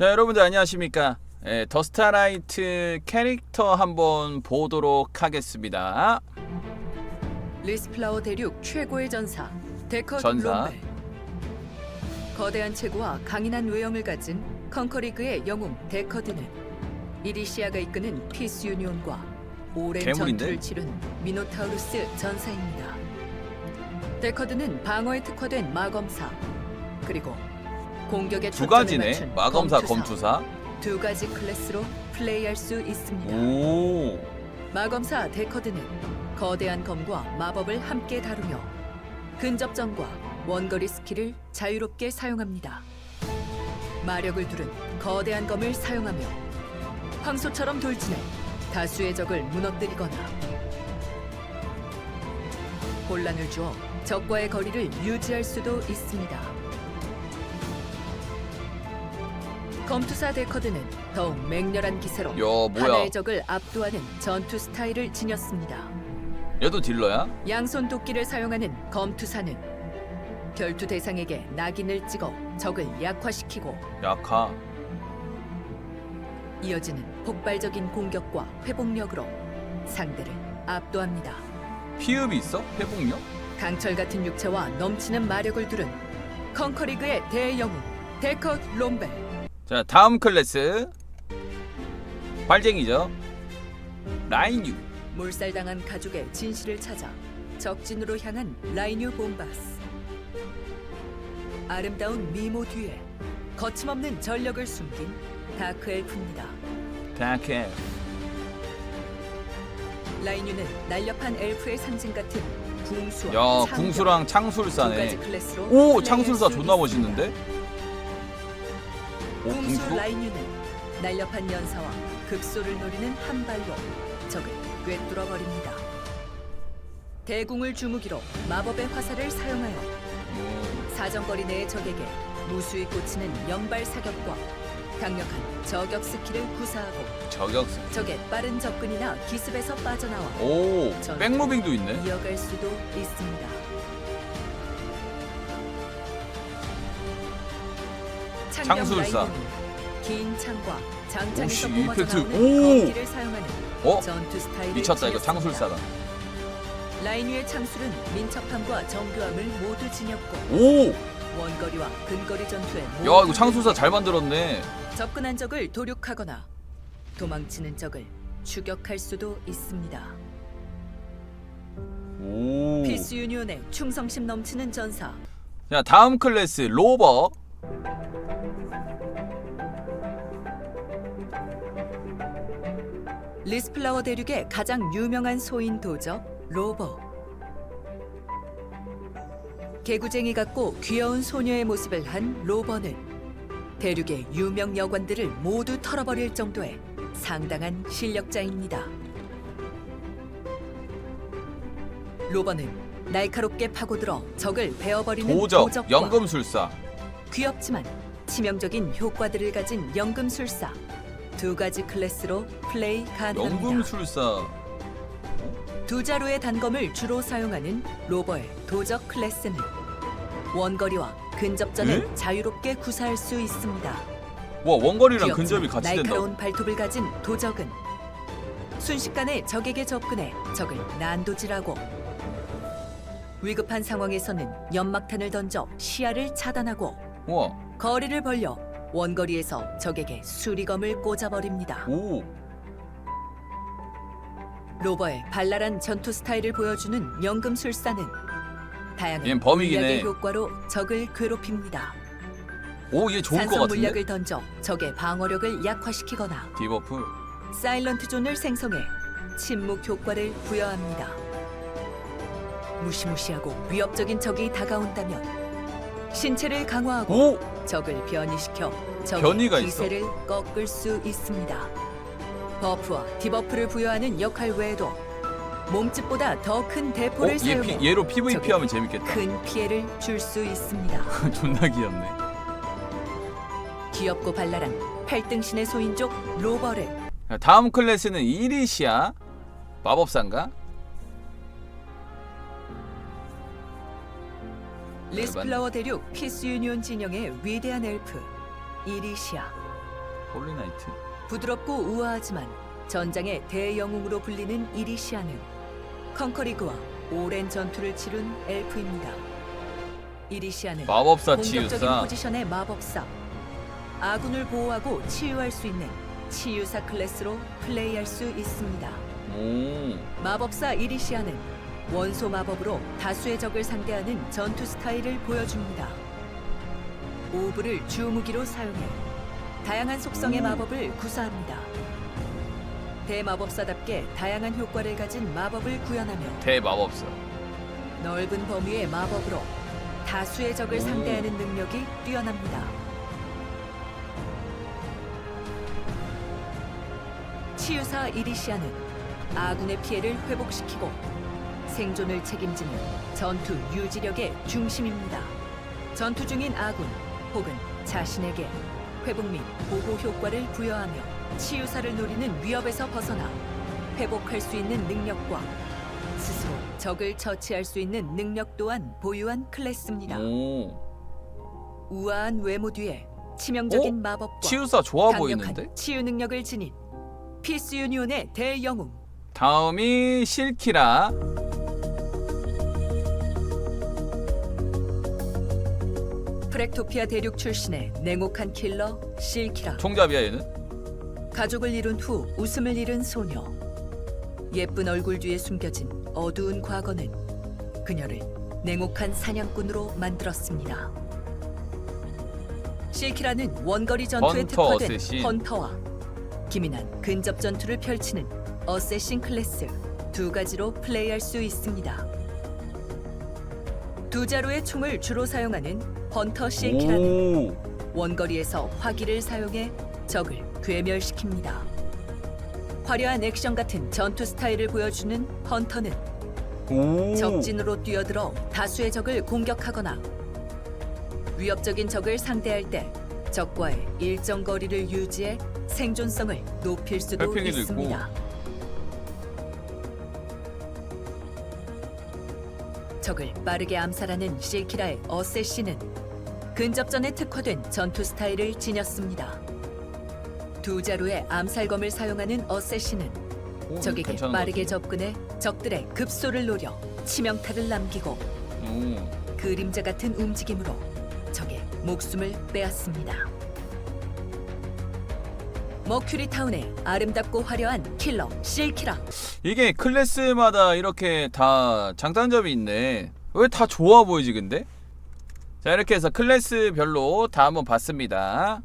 자 여러분들 안녕하십니까 예, 더스타라이트 캐릭터 한번 보도록 하겠습니다 리스플라워 대륙 최고의 전사 데커드 전사. 롬벨 거대한 체구와 강인한 외형을 가진 컨커리그의 영웅 데커드는 이리시아가 이끄는 피스 유니온과 오랜 괴물인데? 전투를 치른 미노타우루스 전사입니다. 데커드는 방어에 특화된 마검사 그리고 공격에 두 가지네 마검사 검투사 두 가지 클래스로 플레이할 수 있습니다. 오 마검사 데커드는 거대한 검과 마법을 함께 다루며 근접전과 원거리 스킬을 자유롭게 사용합니다. 마력을 두른 거대한 검을 사용하며 황소처럼 돌진해 다수의 적을 무너뜨리거나 혼란을 주어 적과의 거리를 유지할 수도 있습니다. 검투사 데커드는 더욱 맹렬한 기세로 야 뭐야 하나의 적을 압도하는 전투 스타일을 지녔습니다. 얘도 딜러야? 양손 도끼를 사용하는 검투사는 결투 대상에게 낙인을 찍어 적을 약화시키고 약하 이어지는 폭발적인 공격과 회복력으로 상대를 압도합니다. 피읍이 있어? 회복력? 강철 같은 육체와 넘치는 마력을 두른 컨커리그의 대영웅 데커 롬벨 자 다음 클래스 발쟁이죠 라인유 몰살당한 가족의 진실을 찾아 적진으로 향한 라이뉴 봄바스 아름다운 미모 뒤에 거침없는 전력을 숨긴 다크 엘프입니다. 다케 라이뉴는 날렵한 엘프의 상징 같은 궁수와 야 창경 궁수랑 두 창술사네 가지 클래스로 오 창술사 수 존나 있습니다. 멋있는데? 궁수? 라이뉴는 날렵한 연사와 극소를 노리는 한 발로 적을 꿰뚫어 버립니다. 대궁을 주무기로 마법의 화살을 사용하여 오, 사정거리 내의 적에게 무수히 꽂히는 연발 사격과 강력한 저격 스킬을 구사하고 저격수 적의 빠른 접근이나 기습에서 빠져나와 오 전- 백무빙도 있네 이어갈 수도 있습니다. 창술사. 긴 창과 장창에서 오씨, 뿜어져 이펙트. 나오는 오! 검기를 사용하는 어? 전투 스타일을 미쳤다 이거 지녔습니다. 창술사다 라인 위의 창술은 민첩함과 정교함을 모두 지녔고 오! 야 원거리와 근거리 전투에 이거 창술사 잘 만들었네 접근한 적을 도륙하거나 도망치는 적을 추격할 수도 있습니다. 오. 피스 유니온의 충성심 넘치는 전사 자 다음 클래스 로버 리스플라워 대륙의 가장 유명한 소인 도적 로버. 개구쟁이 같고 귀여운 소녀의 모습을 한 로버는 대륙의 유명 여관들을 모두 털어버릴 정도의 상당한 실력자입니다. 로버는 날카롭게 파고들어 적을 베어버리는 도적 도적과 연금술사 귀엽지만 치명적인 효과들을 가진 연금술사 두 가지 클래스로 플레이 가능합니다. 연금술사 두 자루의 단검을 주로 사용하는 로버의 도적 클래스는 원거리와 근접전을 에? 자유롭게 구사할 수 있습니다. 와 원거리랑 귀엽지만 근접이 같이 된다 날카로운 발톱을 가진 도적은 순식간에 적에게 접근해 적을 난도질하고 위급한 상황에서는 연막탄을 던져 시야를 차단하고 우와 거리를 벌려 원거리에서 적에게 수리검을 꽂아버립니다. 오 로버의 발랄한 전투 스타일을 보여주는 연금술사는 다양한 얜 범이긴 물약의 해. 효과로 적을 괴롭힙니다. 오 얘 좋을 것 산성 같은데 물약을 던져 적의 방어력을 약화시키거나 디버프 사일런트 존을 생성해 침묵 효과를 부여합니다. 무시무시하고 위협적인 적이 다가온다면 신체를 강화하고 오 적을 변이시켜 변이가 적의 있어. 기세를 꺾을 수 있습니다. 버프와 디버프를 부여하는 역할 외에도 몸집보다 더 큰 어? 대포를 얘 사용해 피, 얘로 PVP 하면 재밌겠다 큰 피해를 줄 수 있습니다. 존나 귀엽네 귀엽고 발랄한 팔등신의 소인족 로버를 자, 다음 클래스는 이리시아 마법사인가? 리스플라워 대륙 피스 유니온 진영의 위대한 엘프 이리시아 홀리나이트. 부드럽고 우아하지만 전장의 대영웅으로 불리는 이리시아는 컨커리그와 오랜 전투를 치룬 엘프입니다. 이리시아는 마법사 공격적인 치유사. 포지션의 마법사. 아군을 보호하고 치유할 수 있는 치유사 클래스로 플레이할 수 있습니다. 오. 마법사 이리시아는 원소 마법으로 다수의 적을 상대하는 전투 스타일을 보여줍니다. 오브를 주무기로 사용해 다양한 속성의 오. 마법을 구사합니다. 대마법사답게 다양한 효과를 가진 마법을 구현하며 대마법사. 넓은 범위의 마법으로 다수의 적을 오. 상대하는 능력이 뛰어납니다. 치유사 이리시아는 아군의 피해를 회복시키고 생존을 책임지는 전투 유지력의 중심입니다. 전투 중인 아군 혹은 자신에게 회복 및 보호 효과를 부여하며 치유사를 노리는 위협에서 벗어나 회복할 수 있는 능력과 스스로 적을 처치할 수 있는 능력 또한 보유한 클래스입니다. 오. 우아한 외모 뒤에 치명적인 어? 마법과 치유사 좋아 강력한 보이는데? 치유 능력을 지닌 피스 유니온의 대영웅 다음이 실키라. 프렉토피아 대륙 출신의 냉혹한 킬러 실키라 총잡이야 얘는. 가족을 잃은 후 웃음을 잃은 소녀 예쁜 얼굴 뒤에 숨겨진 어두운 과거는 그녀를 냉혹한 사냥꾼으로 만들었습니다. 실키라는 원거리 전투에 헌터 특화된 어쌔신. 헌터와 기민한 근접 전투를 펼치는 어쌔신 클래스 두 가지로 플레이할 수 있습니다. 두 자루의 총을 주로 사용하는 헌터 실키라는 오. 원거리에서 화기를 사용해 적을 괴멸시킵니다. 화려한 액션 같은 전투 스타일을 보여주는 헌터는 오. 적진으로 뛰어들어 다수의 적을 공격하거나 위협적인 적을 상대할 때 적과의 일정 거리를 유지해 생존성을 높일 수도 있습니다. 적을 빠르게 암살하는 실키라의 어쌔신은 근접전에 특화된 전투 스타일을 지녔습니다. 두 자루의 암살검을 사용하는 어쌔신은 오, 적에게 괜찮은 것 빠르게 같은데? 접근해 적들의 급소를 노려 치명타를 남기고 오. 그림자 같은 움직임으로 적의 목숨을 빼앗습니다. 머큐리 타운의 아름답고 화려한 킬러 실키라 이게 클래스마다 이렇게 다 장단점이 있네. 왜 다 좋아 보이지 근데? 자 이렇게 해서 클래스별로 다 한번 봤습니다.